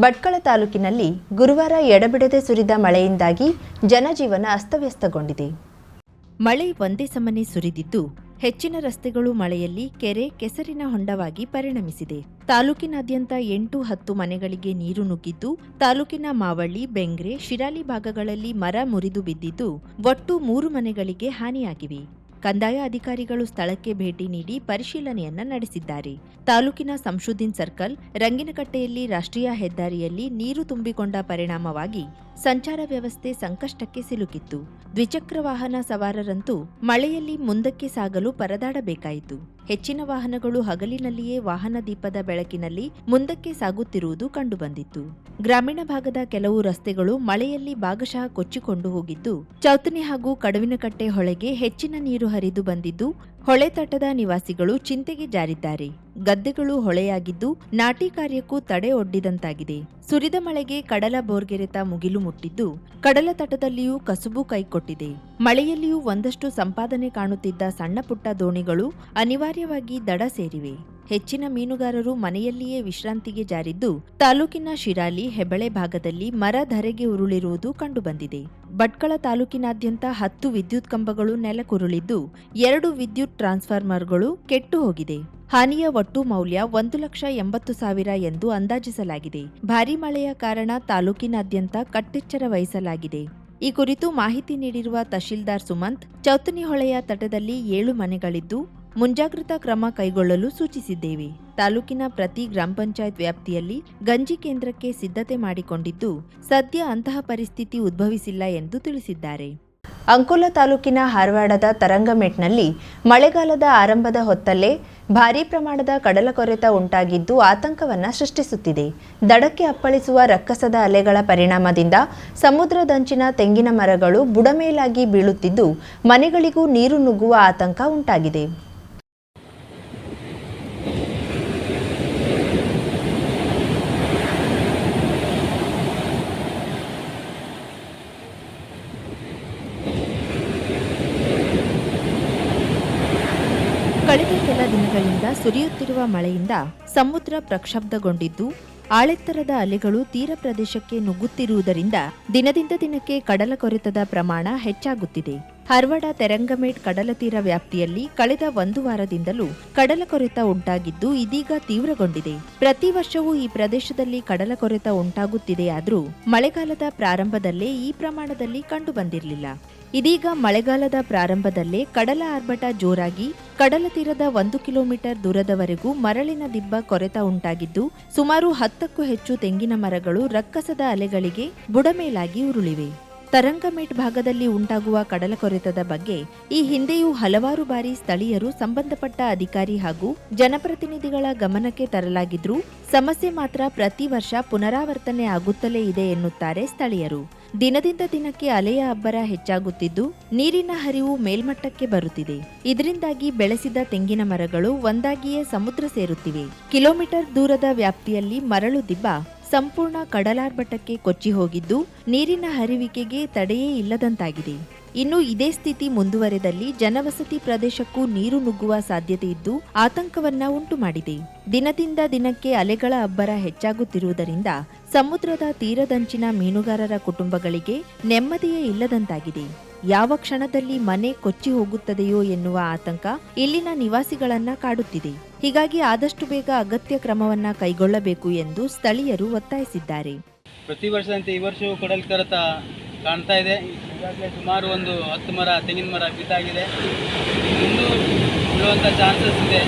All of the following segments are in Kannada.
ಭಟ್ಕಳ ತಾಲೂಕಿನಲ್ಲಿ ಗುರುವಾರ ಎಡಬಿಡದೆ ಸುರಿದ ಮಳೆಯಿಂದಾಗಿ ಜನಜೀವನ ಅಸ್ತವ್ಯಸ್ತಗೊಂಡಿದೆ. ಮಳೆ ಒಂದೇ ಸಮನೆ ಸುರಿದಿದ್ದು ಹೆಚ್ಚಿನ ರಸ್ತೆಗಳು ಮಳೆಯಲ್ಲಿ ಕೆರೆ ಕೆಸರಿನ ಹೊಂಡವಾಗಿ ಪರಿಣಮಿಸಿದೆ. ತಾಲೂಕಿನಾದ್ಯಂತ ಎಂಟು ಹತ್ತು ಮನೆಗಳಿಗೆ ನೀರು ನುಗ್ಗಿದ್ದು, ತಾಲೂಕಿನ ಮಾವಳ್ಳಿ, ಬೆಂಗ್ರೆ, ಶಿರಾಲಿ ಭಾಗಗಳಲ್ಲಿ ಮರ ಮುರಿದು ಬಿದ್ದಿದ್ದು, ಒಟ್ಟು ಮೂರು ಮನೆಗಳಿಗೆ ಹಾನಿಯಾಗಿವೆ. ಕಂದಾಯ ಅಧಿಕಾರಿಗಳು ಸ್ಥಳಕ್ಕೆ ಭೇಟಿ ನೀಡಿ ಪರಿಶೀಲನೆಯನ್ನ ನಡೆಸಿದ್ದಾರೆ. ತಾಲೂಕಿನ ಸಂಶುದ್ದೀನ್ ಸರ್ಕಲ್, ರಂಗಿನಕಟ್ಟೆಯಲ್ಲಿ ರಾಷ್ಟ್ರೀಯ ಹೆದ್ದಾರಿಯಲ್ಲಿ ನೀರು ತುಂಬಿಕೊಂಡ ಪರಿಣಾಮವಾಗಿ ಸಂಚಾರ ವ್ಯವಸ್ಥೆ ಸಂಕಷ್ಟಕ್ಕೆ ಸಿಲುಕಿತ್ತು. ದ್ವಿಚಕ್ರ ವಾಹನ ಸವಾರರಂತೂ ಮಳೆಯಲ್ಲಿ ಮುಂದಕ್ಕೆ ಸಾಗಲು ಪರದಾಡಬೇಕಾಯಿತು. ಹೆಚ್ಚಿನ ವಾಹನಗಳು ಹಗಲಿನಲ್ಲಿಯೇ ವಾಹನ ದೀಪದ ಬೆಳಕಿನಲ್ಲಿ ಮುಂದಕ್ಕೆ ಸಾಗುತ್ತಿರುವುದು ಕಂಡುಬಂದಿತ್ತು. ಗ್ರಾಮೀಣ ಭಾಗದ ಕೆಲವು ರಸ್ತೆಗಳು ಮಳೆಯಲ್ಲಿ ಭಾಗಶಃ ಕೊಚ್ಚಿಕೊಂಡು ಹೋಗಿದ್ದು, ಚೌತನಿ ಹಾಗೂ ಕಡವಿನಕಟ್ಟೆ ಹೊಳೆಗೆ ಹೆಚ್ಚಿನ ನೀರು ಹರಿದು ಬಂದಿದ್ದು ಹೊಳೆ ತಟದ ನಿವಾಸಿಗಳು ಚಿಂತೆಗೆ ಜಾರಿದ್ದಾರೆ. ಗದ್ದೆಗಳು ಹೊಳೆಯಾಗಿದ್ದು ನಾಟಿ ಕಾರ್ಯಕ್ಕೂ ತಡೆ ಒಡ್ಡಿದಂತಾಗಿದೆ. ಸುರಿದ ಮಳೆಗೆ ಕಡಲ ಬೋರ್ಗೆರೆತ ಮುಗಿಲು ಮುಟ್ಟಿದ್ದು ಕಡಲ ತಟದಲ್ಲಿಯೂ ಕಸುಬು ಕೈಕೊಟ್ಟಿದೆ. ಮಳೆಯಲ್ಲಿಯೂ ಒಂದಷ್ಟು ಸಂಪಾದನೆ ಕಾಣುತ್ತಿದ್ದ ಸಣ್ಣ ಪುಟ್ಟ ದೋಣಿಗಳು ಅನಿವಾರ್ಯವಾಗಿ ದಡ ಸೇರಿವೆ. ಹೆಚ್ಚಿನ ಮೀನುಗಾರರು ಮನೆಯಲ್ಲಿಯೇ ವಿಶ್ರಾಂತಿಗೆ ಜಾರಿದ್ದು, ತಾಲೂಕಿನ ಶಿರಾಲಿ ಹೆಬಳೆ ಭಾಗದಲ್ಲಿ ಮರ ಧರೆಗೆ ಉರುಳಿರುವುದು ಕಂಡುಬಂದಿದೆ. ಭಟ್ಕಳ ತಾಲೂಕಿನಾದ್ಯಂತ ಹತ್ತು ವಿದ್ಯುತ್ ಕಂಬಗಳು ನೆಲಕುರುಳಿದ್ದು ಎರಡು ವಿದ್ಯುತ್ ಟ್ರಾನ್ಸ್ಫಾರ್ಮರ್ಗಳು ಕೆಟ್ಟು ಹೋಗಿದೆ ಹಾನಿಯ ಒಟ್ಟು ಮೌಲ್ಯ ಒಂದು ಲಕ್ಷ ಎಂಬತ್ತು ಸಾವಿರ ಎಂದು ಅಂದಾಜಿಸಲಾಗಿದೆ. ಭಾರೀ ಮಳೆಯ ಕಾರಣ ತಾಲೂಕಿನಾದ್ಯಂತ ಕಟ್ಟೆಚ್ಚರ ವಹಿಸಲಾಗಿದೆ. ಈ ಕುರಿತು ಮಾಹಿತಿ ನೀಡಿರುವ ತಹಶೀಲ್ದಾರ್ ಸುಮಂತ್, ಚೌತನಿಹೊಳೆಯ ತಟದಲ್ಲಿ ಏಳು ಮನೆಗಳಿದ್ದು ಮುಂಜಾಗ್ರತಾ ಕ್ರಮ ಕೈಗೊಳ್ಳಲು ಸೂಚಿಸಿದ್ದೇವೆ. ತಾಲೂಕಿನ ಪ್ರತಿ ಗ್ರಾಮ ಪಂಚಾಯತ್ ವ್ಯಾಪ್ತಿಯಲ್ಲಿ ಗಂಜಿ ಕೇಂದ್ರಕ್ಕೆ ಸಿದ್ಧತೆ ಮಾಡಿಕೊಂಡಿದ್ದು, ಸದ್ಯ ಅಂತಹ ಪರಿಸ್ಥಿತಿ ಉದ್ಭವಿಸಿಲ್ಲ ಎಂದು ತಿಳಿಸಿದ್ದಾರೆ. ಅಂಕೋಲಾ ತಾಲೂಕಿನ ಹಾರವಾಡದ ತರಂಗಮೆಟ್ನಲ್ಲಿ ಮಳೆಗಾಲದ ಆರಂಭದ ಹೊತ್ತಲ್ಲೇ ಭಾರೀ ಪ್ರಮಾಣದ ಕಡಲ ಕೊರೆತ ಉಂಟಾಗಿದ್ದು ಆತಂಕವನ್ನು ಸೃಷ್ಟಿಸುತ್ತಿದೆ. ದಡಕ್ಕೆ ಅಪ್ಪಳಿಸುವ ರಕ್ಕಸದ ಅಲೆಗಳ ಪರಿಣಾಮದಿಂದ ಸಮುದ್ರದಂಚಿನ ತೆಂಗಿನ ಮರಗಳು ಬುಡಮೇಲಾಗಿ ಬೀಳುತ್ತಿದ್ದು, ಮನೆಗಳಿಗೂ ನೀರು ನುಗ್ಗುವ ಆತಂಕ ಉಂಟಾಗಿದೆ. ಕಳೆದ ಕೆಲ ದಿನಗಳಿಂದ ಸುರಿಯುತ್ತಿರುವ ಮಳೆಯಿಂದ ಸಮುದ್ರ ಪ್ರಕ್ಷಬ್ಧಗೊಂಡಿದ್ದು, ಆಳೆತ್ತರದ ಅಲೆಗಳು ತೀರ ಪ್ರದೇಶಕ್ಕೆ ನುಗ್ಗುತ್ತಿರುವುದರಿಂದ ದಿನದಿಂದ ದಿನಕ್ಕೆ ಕಡಲ ಕೊರೆತದ ಪ್ರಮಾಣ ಹೆಚ್ಚಾಗುತ್ತಿದೆ. ಹರ್ವಡ ತೆರಂಗಮೇಟ್ ಕಡಲ ತೀರ ವ್ಯಾಪ್ತಿಯಲ್ಲಿ ಕಳೆದ ಒಂದು ವಾರದಿಂದಲೂ ಕಡಲ ಕೊರೆತ ಉಂಟಾಗಿದ್ದು, ಇದೀಗ ತೀವ್ರಗೊಂಡಿದೆ. ಪ್ರತಿ ವರ್ಷವೂ ಈ ಪ್ರದೇಶದಲ್ಲಿ ಕಡಲ ಕೊರೆತ ಉಂಟಾಗುತ್ತಿದೆಯಾದರೂ ಮಳೆಗಾಲದ ಪ್ರಾರಂಭದಲ್ಲೇ ಈ ಪ್ರಮಾಣದಲ್ಲಿ ಕಂಡುಬಂದಿರಲಿಲ್ಲ. ಇದೀಗ ಮಳೆಗಾಲದ ಪ್ರಾರಂಭದಲ್ಲೇ ಕಡಲ ಆರ್ಭಟ ಜೋರಾಗಿ ಕಡಲ ತೀರದ ಒಂದು ಕಿಲೋಮೀಟರ್ ದೂರದವರೆಗೂ ಮರಳಿನ ದಿಬ್ಬ ಕೊರೆತ ಉಂಟಾಗಿದ್ದು, ಸುಮಾರು ಹತ್ತಕ್ಕೂ ಹೆಚ್ಚು ತೆಂಗಿನ ಮರಗಳು ರಕ್ಕಸದ ಅಲೆಗಳಿಗೆ ಬುಡಮೇಲಾಗಿ ಉರುಳಿವೆ. ತರಂಗಮೇಟ್ ಭಾಗದಲ್ಲಿ ಉಂಟಾಗುವ ಕಡಲ ಕೊರೆತದ ಬಗ್ಗೆ ಈ ಹಿಂದೆಯೂ ಹಲವಾರು ಬಾರಿ ಸ್ಥಳೀಯರು ಸಂಬಂಧಪಟ್ಟ ಅಧಿಕಾರಿ ಹಾಗೂ ಜನಪ್ರತಿನಿಧಿಗಳ ಗಮನಕ್ಕೆ ತರಲಾಗಿದ್ರೂ, ಸಮಸ್ಯೆ ಮಾತ್ರ ಪ್ರತಿ ವರ್ಷ ಪುನರಾವರ್ತನೆ ಆಗುತ್ತಲೇ ಇದೆ ಎನ್ನುತ್ತಾರೆ ಸ್ಥಳೀಯರು. ದಿನದಿಂದ ದಿನಕ್ಕೆ ಅಲೆಯ ಅಬ್ಬರ ಹೆಚ್ಚಾಗುತ್ತಿದ್ದು, ನೀರಿನ ಹರಿವು ಮೇಲ್ಮಟ್ಟಕ್ಕೆ ಬರುತ್ತಿದೆ. ಇದರಿಂದಾಗಿ ಬೆಳೆಸಿದ ತೆಂಗಿನ ಮರಗಳು ಒಂದಾಗಿಯೇ ಸಮುದ್ರ ಸೇರುತ್ತಿವೆ. ಕಿಲೋಮೀಟರ್ ದೂರದ ವ್ಯಾಪ್ತಿಯಲ್ಲಿ ಮರಳು ದಿಬ್ಬ ಸಂಪೂರ್ಣ ಕಡಲಾರ್ಭಟಕ್ಕೆ ಕೊಚ್ಚಿ ಹೋಗಿದ್ದು ನೀರಿನ ಹರಿವಿಕೆಗೆ ತಡೆಯೇ ಇಲ್ಲದಂತಾಗಿದೆ. ಇನ್ನು ಇದೇ ಸ್ಥಿತಿ ಮುಂದುವರೆದಲ್ಲಿ ಜನವಸತಿ ಪ್ರದೇಶಕ್ಕೂ ನೀರು ನುಗ್ಗುವ ಸಾಧ್ಯತೆ ಇದ್ದು ಆತಂಕವನ್ನ ಉಂಟು ಮಾಡಿದೆ ದಿನದಿಂದ ದಿನಕ್ಕೆ ಅಲೆಗಳ ಅಬ್ಬರ ಹೆಚ್ಚಾಗುತ್ತಿರುವುದರಿಂದ ಸಮುದ್ರದ ತೀರದಂಚಿನ ಮೀನುಗಾರರ ಕುಟುಂಬಗಳಿಗೆ ನೆಮ್ಮದಿಯೇ ಇಲ್ಲದಂತಾಗಿದೆ. ಯಾವ ಕ್ಷಣದಲ್ಲಿ ಮನೆ ಕೊಚ್ಚಿ ಹೋಗುತ್ತದೆಯೋ ಎನ್ನುವ ಆತಂಕ ಇಲ್ಲಿನ ನಿವಾಸಿಗಳನ್ನ ಕಾಡುತ್ತಿದೆ. ಹೀಗಾಗಿ ಆದಷ್ಟು ಬೇಗ ಅಗತ್ಯ ಕ್ರಮವನ್ನ ಕೈಗೊಳ್ಳಬೇಕು ಎಂದು ಸ್ಥಳೀಯರು ಒತ್ತಾಯಿಸಿದ್ದಾರೆ. ಪ್ರತಿ ವರ್ಷದಂತೆ ಈ ವರ್ಷವೂ ಕಡಲ್ ಕರತ ಕಾಣ್ತಾ ಇದೆ. ಈಗಾಗಲೇ ಸುಮಾರು ಒಂದು ಹತ್ತು ಮರ, ತೆಂಗಿನ ಮರ ಬಿದ್ದಾಗಿದೆ. ಇನ್ನೂ ಬೀಳುವಂಥ ಚಾನ್ಸಸ್ ಇದೆ.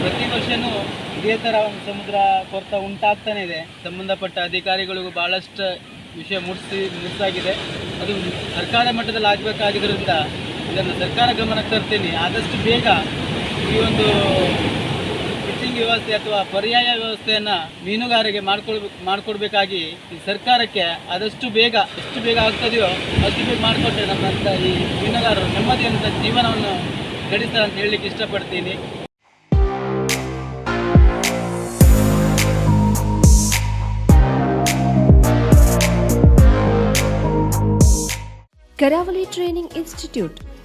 ಪ್ರತಿ ವರ್ಷವೂ ಇದೇ ಥರ ಒಂದು ಸಮುದ್ರ ಕೊರತ ಉಂಟಾಗ್ತಾನೆ ಇದೆ. ಸಂಬಂಧಪಟ್ಟ ಅಧಿಕಾರಿಗಳಿಗೂ ಭಾಳಷ್ಟು ವಿಷಯ ಮುಟ್ಟಿಸಿ ಮುಟ್ಸಾಗಿದೆ. ಅದು ಸರ್ಕಾರ ಮಟ್ಟದಲ್ಲಿ ಆಗಬೇಕಾಗಿದ್ದರಿಂದ ಇದನ್ನು ಸರ್ಕಾರ ಗಮನಕ್ಕೆ ತರ್ತೀನಿ. ಆದಷ್ಟು ಬೇಗ ಈ ಒಂದು ವ್ಯವಸ್ಥೆ ಅಥವಾ ಪರ್ಯಾಯ ವ್ಯವಸ್ಥೆಯನ್ನು ಮೀನುಗಾರರಿಗೆ ಮಾಡ್ಕೊಳ್ಬೇಕು ಮಾಡಿಕೊಡ್ಬೇಕಾಗಿ ಈ ಸರ್ಕಾರಕ್ಕೆ ಆದಷ್ಟು ಬೇಗ, ಎಷ್ಟು ಬೇಗ ಆಗ್ತದೆಯೋ ಅಷ್ಟು ಬೇಗ ಮಾಡಿಕೊಟ್ರೆ ನಮ್ಮಂಥ ಈ ಮೀನುಗಾರರು ನೆಮ್ಮದಿಯಂತ ಜೀವನವನ್ನು ನಡೆಸ್ತಾರೆ ಅಂತ ಹೇಳಲಿಕ್ಕೆ ಇಷ್ಟಪಡ್ತೀನಿ. Karavali training institute